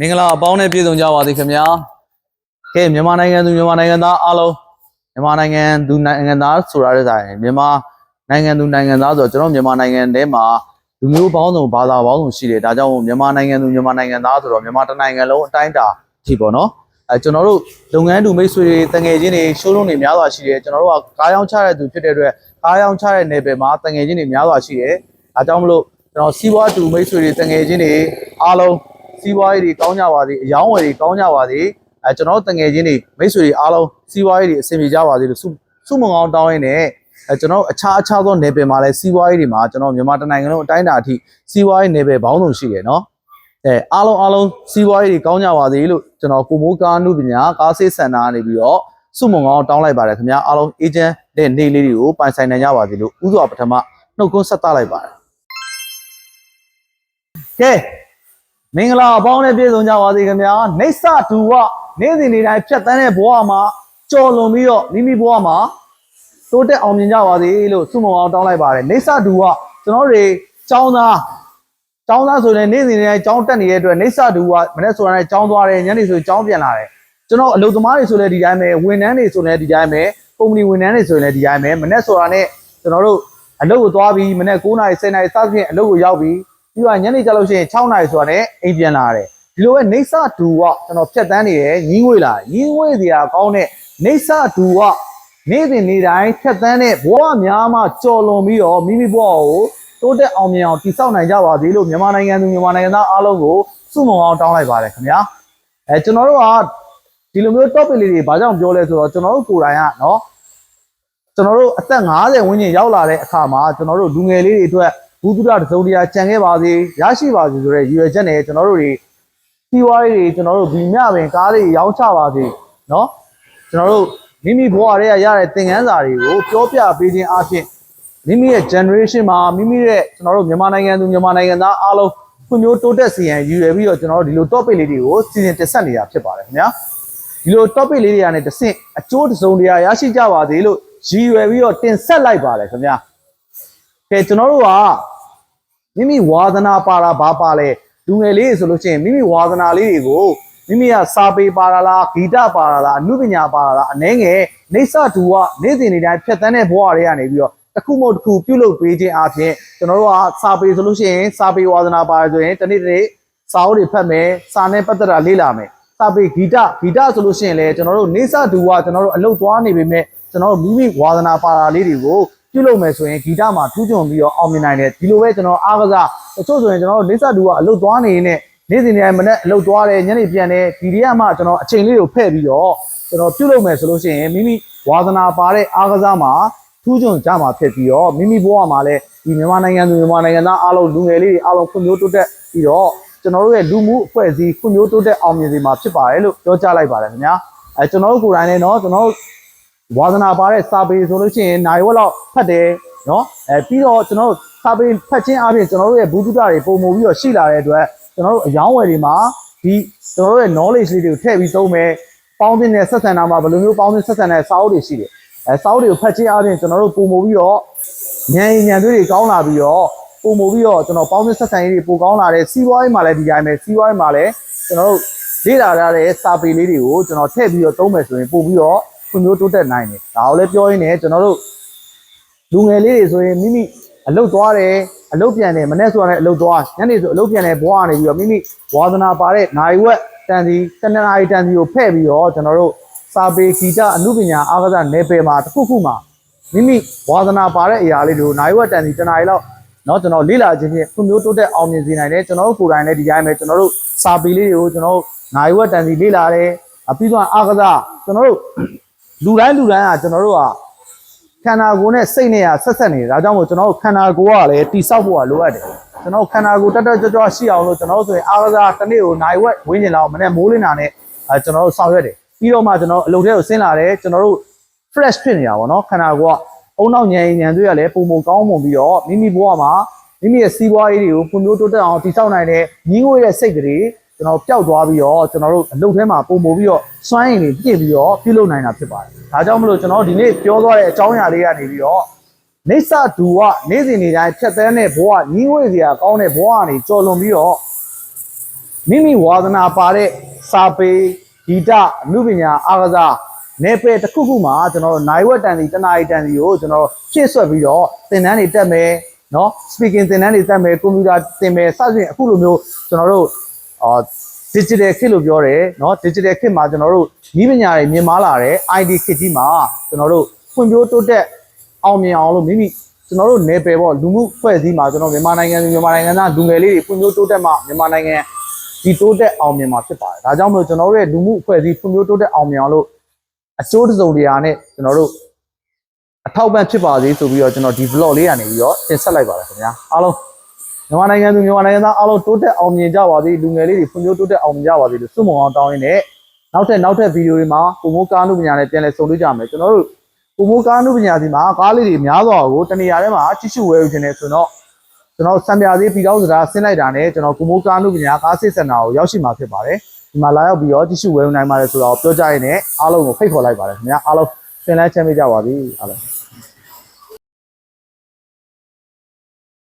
မင်္ဂလာအပေါင်းနဲ့ပြည့်စုံကြပါစေခင်ဗျာကဲမြန်မာနိုင်ငံသူမြန်မာနိုင်ငံသားအားလုံးမြန်မာနိုင်ငံသူနိုင်ငံသားဆိုရတဲ့ဆိုင်မြန်မာနိုင်ငံသူနိုင်ငံသားဆိုတော့ကျွန်တော်မြန်မာနိုင်ငံထဲမှာလူမျိုးပေါင်းစုံဘာသာပေါင်းစုံရှိတယ်ဒါကြောင့်မို့မြန်မာနိုင်ငံသူမြန်မာနိုင်ငံသားဆိုတော့မြန်မာတစ်နိုင်ငံလုံးအတိုင်းအတာအထိပေါ့နော်အဲကျွန်တော်တို့လုပ်ငန်းတူမိတ်ဆွေတွေတငယ်ချင်းတွေရှိုးလုံးတွေများစွာရှိတယ်ကျွန်တော်တို့ကကားရောင်းချတဲ့သူဖြစ်တဲ့အတွက်ကားရောင်းချတဲ့နယ်ပယ်မှာတငယ်ချင်းတွေများစွာရှိတယ်ဒါကြောင့်မလို့ကျွန်တော်စီးပွားတူမိတ်ဆွေတွေတငယ်ချင်းတွေအားလုံး စီးပွားရေးတွေကောင်းကြပါစေအယောင်းဝယ်တွေကောင်းကြပါစေအဲကျွန်တော်တငယ်ချင်းတွေမိတ်ဆွေတွေအားလုံးစီးပွားရေးတွေအဆင်ပြေကြပါစေလို့ဆုဆုမွန်ကောင်းတောင်းရင်းနဲ့အဲကျွန်တော်အခြားအခြားသောနယ်ပယ်မှာလည်းစီးပွားရေးတွေမှာကျွန်တော်မြန်မာတိုင်းနိုင်ငံလုံးအတိုင်းအတာအထိစီးပွားရေးနယ်ပယ်ပေါင်းစုံရှိတယ်နော်အဲအားလုံးအားလုံးစီးပွားရေးတွေကောင်းကြပါစေလို့ကျွန်တော်ကိုမိုးကားနုပညာကားဆေးစင်တာကနေပြီးတော့ဆုမွန်ကောင်းတောင်းလိုက်ပါတယ်ခင်ဗျာအားလုံးအေဂျင့်တဲ့နေလေးတွေကိုပိုင်ဆိုင်နိုင်ကြပါစေလို့ဥစွာပထမနှုတ်ခွန်းဆက်သလိုက်ပါတယ်ကဲ မင်္ဂလာအပေါင်းနဲ့ပြည့်စုံကြပါစေခင်ဗျာနေဆတူဝနေ့စဉ်နေ့တိုင်းဖြတ်တန်းတဲ့ဘဝမှာကြော်လွန်ပြီးတော့မိမိဘဝမှာတိုးတက်အောင်မြင်ကြပါစေလို့ဆုမွန်အောင်တောင်းလိုက်ပါတယ်နေဆတူဝကျွန်တော်တွေចောင်းသားចောင်းသားဆိုရင်နေ့စဉ်နေ့တိုင်းចောင်းတက်နေတဲ့အတွက်နေဆတူဝမနေ့ဆိုရင်ចောင်းသွားတယ်ညနေဆိုရင်ចောင်းပြန်လာတယ်ကျွန်တော်အလုပ်သမားတွေဆိုလည်းဒီတိုင်းပဲဝန်ထမ်းတွေဆိုလည်းဒီတိုင်းပဲကုမ္ပဏီဝန်ထမ်းတွေဆိုရင်လည်းဒီတိုင်းပဲမနေ့ဆိုတာနဲ့ကျွန်တော်တို့အလုပ်ကိုသွားပြီးမနေ့9နာရီ10နာရီစသဖြင့်အလုပ်ကိုရောက်ပြီး ပြီးတော့ညနေကျလို့ရှိရင်6နာရီဆိုတာနဲ့အိမ်ပြန်လာရတယ်ဒီလိုပဲနေဆဒူကကျွန်တော်ဖြတ်တန်းနေတယ်ရင်းငွေလာရင်းငွေစရာကောင်းတဲ့နေဆဒူကနေ့စဉ်နေ့တိုင်းဖြတ်တန်းတဲ့ဘဝများမှကြော်လွန်ပြီးတော့မိမိဘဝကိုတိုးတက်အောင်မြင်အောင်တည်ဆောက်နိုင်ကြပါစေလို့မြန်မာနိုင်ငံသူမြန်မာနိုင်ငံသားအားလုံးကိုစုမုံအောင်တောင်းလိုက်ပါတယ်ခင်ဗျာအဲကျွန်တော်တို့ကဒီလိုမျိုး topic လေးတွေဘာကြောင့်ပြောလဲဆိုတော့ကျွန်တော်တို့ကိုယ်တိုင်ကနော်ကျွန်တော်တို့အသက်50ဝန်းကျင်ရောက်လာတဲ့အခါမှာကျွန်တော်တို့လူငယ်လေးတွေအတွက် ဘူးတုဒတစုံတရာကြံခဲ့ပါစေရရှိပါစေဆိုတဲ့ရည်ရွယ်ချက်နဲ့ကျွန်တော်တို့တွေစီးပွားရေးတွေကျွန်တော်တို့ဒီမြပင်ကားလေးရောင်းချပါစေเนาะကျွန်တော်တို့မိမိဘဝတွေကရတဲ့သင်ခန်းစာတွေကိုပြောပြပေးခြင်းအပြင်မိမိရဲ့ generation မှာမိမိရဲ့ကျွန်တော်တို့မြန်မာနိုင်ငံသူမြန်မာနိုင်ငံသားအားလုံးဖွံ့ဖြိုးတိုးတက်စေရန်ရည်ရွယ်ပြီးတော့ကျွန်တော်တို့ဒီလို topic လေးတွေကိုစီစဉ်တင်ဆက်နေတာဖြစ်ပါတယ်ခင်ဗျာဒီလို topic လေးတွေကနေတစ်ဆင့်အကျိုးတစုံတရာရရှိကြပါစေလို့ရည်ရွယ်ပြီးတော့တင်ဆက်လိုက်ပါတယ်ခင်ဗျာကဲကျွန်တော်တို့က မိမိဝါသနာပါတာဘာပါလဲလူငယ်လေးဆိုလို့ရှိရင်မိမိဝါသနာလေးတွေကိုမိမိကစာပေပါတာလားဂီတပါတာလားအနုပညာပါတာလားအနှဲငယ်နေဆတူကနေ့စဉ်နေ့တိုင်းဖြတ်တန်းတဲ့ဘဝတွေကနေပြီးတော့တစ်ခုမဟုတ်တစ်ခုပြုလုပ်ပေးခြင်းအပြင်ကျွန်တော်တို့ကစာပေဆိုလို့ရှိရင်စာပေဝါသနာပါတယ်ဆိုရင်တနေ့တနေ့စာအုပ်တွေဖတ်မယ်စာနဲ့ပတ်သက်တာလေ့လာမယ်စာပေဂီတဂီတဆိုလို့ရှိရင်လည်းကျွန်တော်တို့နေဆတူကကျွန်တော်တို့အလုပ်သွားနေပေမဲ့ကျွန်တော်တို့မိမိဝါသနာပါတာလေးတွေကို ပြုလုပ်မယ်ဆိုရင်ဂီတမှာထူးချွန်ပြီးတော့အောင်မြင်နိုင်တယ်ဒီလိုပဲကျွန်တော်အားကစားတချို့ဆိုရင်ကျွန်တော်တို့နေဆတူကအလုတ်သွားနေနေနေ့စဉ်နေ့မနေ့အလုတ်သွားတယ်ညနေပြန်တယ်ဒီတွေကမှကျွန်တော်အချိန်လေးကိုဖဲ့ပြီးတော့ကျွန်တော်ပြုလုပ်မယ်ဆိုလို့ရှိရင်မိမိဝါသနာပါတဲ့အားကစားမှာထူးချွန်ကြမှာဖြစ်ပြီးတော့မိမိဘဝမှာလည်းဒီမြန်မာနိုင်ငံသူမြန်မာနိုင်ငံသားအားလုံးလူငယ်လေးတွေအားလုံးဖွံ့ဖြိုးတိုးတက်ပြီးတော့ကျွန်တော်တို့ရဲ့လူမှုအဖွဲ့အစည်းဖွံ့ဖြိုးတိုးတက်အောင်မြင်စေမှာဖြစ်ပါတယ်လို့ပြောကြားလိုက်ပါတယ်ခင်ဗျာအဲကျွန်တော်တို့ကိုယ်တိုင်လည်းเนาะကျွန်တော်တို့ ဝါသနာပါတဲ့စာပေဆိုလို့ရှိရင်နိုင်ဝက်လောက်ဖတ်တယ်နော်အဲပြီးတော့ကျွန်တော်တို့စာပေဖတ်ခြင်းအပြင်ကျွန်တော်တို့ရဲ့ဘူးတုဒတွေပုံမူပြီးတော့ရှိလာတဲ့အတွက်ကျွန်တော်တို့အယောင်းဝယ်တွေမှာဒီကျွန်တော်တို့ရဲ့ knowledge လေးတွေကိုထည့်ပြီးသုံးမယ်ပေါင်းတင်တဲ့ဆက်ဆံတာမှာဘယ်လိုမျိုးပေါင်းတင်ဆက်ဆံတဲ့စာအုပ်တွေရှိတယ်အဲစာအုပ်တွေကိုဖတ်ခြင်းအပြင်ကျွန်တော်တို့ပုံမူပြီးတော့ဉာဏ်ရည်ဉာဏ်သွေးတွေကောင်းလာပြီးတော့ပုံမူပြီးတော့ကျွန်တော်ပေါင်းတင်ဆက်ဆံရေးတွေပိုကောင်းလာတဲ့စီးပွားရေးမှာလည်းဒီတိုင်းပဲစီးပွားရေးမှာလည်းကျွန်တော်တို့လေ့လာရတဲ့စာပေလေးတွေကိုကျွန်တော်ထည့်ပြီးတော့သုံးမယ်ဆိုရင်ပို့ပြီးတော့ ဖွံ့ဖြိုးတိုးတက်နိုင်တယ်ဒါကိုလည်းပြောရင်းနဲ့ကျွန်တော်တို့လူငယ်လေးတွေဆိုရင်မိမိအလုတ်သွားတယ်အလုတ်ပြန်တယ်မနေ့ဆိုရင်အလုတ်သွားညနေဆိုအလုတ်ပြန်တယ်ဘွားကနေပြီးတော့မိမိဝါသနာပါတဲ့နိုင်ဝက်တန်စီတနင်္လာရီတန်စီကိုဖဲ့ပြီးတော့ကျွန်တော်တို့စာပေဂီတအမှုပညာအားကစားနယ်ပယ်မှာတစ်ခုခုမှာမိမိဝါသနာပါတဲ့အရာလေးတွေကိုနိုင်ဝက်တန်စီတနာရီလောက်เนาะကျွန်တော်လေ့လာခြင်းဖြင့်ဖွံ့ဖြိုးတိုးတက်အောင်မြင်စေနိုင်တယ်ကျွန်တော်တို့ကိုယ်တိုင်လည်းဒီတိုင်းပဲကျွန်တော်တို့စာပေလေးတွေကိုကျွန်တော်တို့နိုင်ဝက်တန်စီလေ့လာတယ်အပြီးတော့အားကစားကျွန်တော်တို့ လူတိုင်းလူတိုင်းကကျွန်တော်တို့ကခန္ဓာကိုယ်နဲ့စိတ်နဲ့ကဆက်ဆက်နေတယ်ဒါကြောင့်မို့ကျွန်တော်တို့ခန္ဓာကိုယ်ကလည်းတိဆောက်ဖို့ကလိုအပ်တယ်ကျွန်တော်ခန္ဓာကိုယ်တက်တက်ကြွကြွရှိအောင်လို့ကျွန်တော်တို့ဆိုရင်အားကစားတစ်နေ့ကိုနိုင်ဝက်ဝင်းကျင်လောက်မနေ့မိုးလင်းတာနဲ့အဲကျွန်တော်တို့ဆောင်ရွက်တယ်ပြီးတော့မှကျွန်တော်အလုပ်ထဲကိုဆင်းလာတယ်ကျွန်တော်တို့ fresh ဖြစ်နေတာပေါ့နော်ခန္ဓာကိုယ်ကအုံနောက်ညံညံတွေရလဲပုံပုံကောင်းမွန်ပြီးတော့မိမိဘဝမှာမိမိရဲ့စီးပွားရေးတွေကိုဖွံ့ဖြိုးတိုးတက်အောင်တည်ဆောက်နိုင်တဲ့ညီငွေရဲ့စိတ်ကလေး ကျွန်တော်ပျောက်သွားပြီးတော့ကျွန်တော်တို့အလုပ်ထဲမှာပုံပုံပြီးတော့စွမ်းရည်တွေပြည့်ပြီးတော့ပြုလုပ်နိုင်တာဖြစ်ပါတယ်။ဒါကြောင့်မလို့ကျွန်တော်ဒီနေ့ပြောသွားတဲ့အကြောင်းအရာလေးကနေပြီးတော့နေဆဒူကနေ့စဉ်နေ့တိုင်းဖြတ်သန်းတဲ့ဘဝညီငွေစရာကောင်းတဲ့ဘဝကနေကြော်လွန်ပြီးတော့မိမိဝါသနာပါတဲ့စာပေဂီတအမှုပညာအားကစားနယ်ပယ်တစ်ခုခုမှာကျွန်တော်တို့နိုင်ဝက်တန်စီတနာရီတန်စီကိုကျွန်တော်ရှင်းဆွဲပြီးတော့သင်တန်းတွေတက်မယ်နော် speaking သင်တန်းတွေတက်မယ်ကွန်ပျူတာသင်မယ်စသဖြင့်အခုလိုမျိုးကျွန်တော်တို့ အာ digital ခေတ်လို့ပြောတယ်เนาะ digital ခေတ်မှာကျွန်တော်တို့ဤပညာတွေမြင်မာလာတယ် ID ခေတ်ကြီးမှာကျွန်တော်တို့ဖွံ့ဖြိုးတိုးတက်အောင်မြင်အောင်လို့မိမိကျွန်တော်တို့နယ်ပယ်ပေါ့လူမှုဖွဲ့စည်းမှာကျွန်တော်မြန်မာနိုင်ငံသူမြန်မာနိုင်ငံသားလူငယ်လေးတွေဖွံ့ဖြိုးတိုးတက်မှမြန်မာနိုင်ငံဒီတိုးတက်အောင်မြင်မှာဖြစ်ပါတယ်ဒါကြောင့်မလို့ကျွန်တော်တို့ရဲ့လူမှုအဖွဲ့အစည်းဖွံ့ဖြိုးတိုးတက်အောင်မြင်အောင်လို့အကျိုးတစ်စုံတရာနဲ့ကျွန်တော်တို့အထောက်ပံ့ဖြစ်ပါစေဆိုပြီးတော့ကျွန်တော်ဒီ vlog လေးကနေပြီးတော့တင်ဆက်လိုက်ပါတယ်ခင်ဗျာအားလုံး မြန်မာနိုင်ငံသူမြန်မာနိုင်ငံသားအားလုံးတိုးတက်အောင်မြင်ကြပါစေလူငယ်လေးတွေဖွံ့ဖြိုးတိုးတက်အောင်မြင်ကြပါစေလို့ဆုမွန်အောင်တောင်းရင်းနဲ့နောက်ထပ်နောက်ထပ်ဗီဒီယိုတွေမှာပုံမိုးကားနုပညာနဲ့ပြန်လည်ဆုံတွေ့ကြမယ်ကျွန်တော်တို့ပုံမိုးကားနုပညာစီမှာကားလေးတွေများစွာကိုတနေရာထဲမှာကြည့်ရှုဝယ်ယူခြင်းနဲ့ဆိုတော့ကျွန်တော်စံပြာသေးပြည်တော်စရာဆင်းလိုက်တာနဲ့ကျွန်တော်ပုံမိုးကားနုပညာကားစစ်စင်တာကိုရောက်ရှိမှာဖြစ်ပါတယ်ဒီမှာလာရောက်ပြီးတော့ကြည့်ရှုဝယ်ယူနိုင်ပါတယ်ဆိုတော့ပြောကြရင်းနဲ့အားလုံးကိုဖိတ်ခေါ်လိုက်ပါတယ်ခင်ဗျာအားလုံးသင်လန်းချမ်းမြေ့ကြပါစေအားလုံး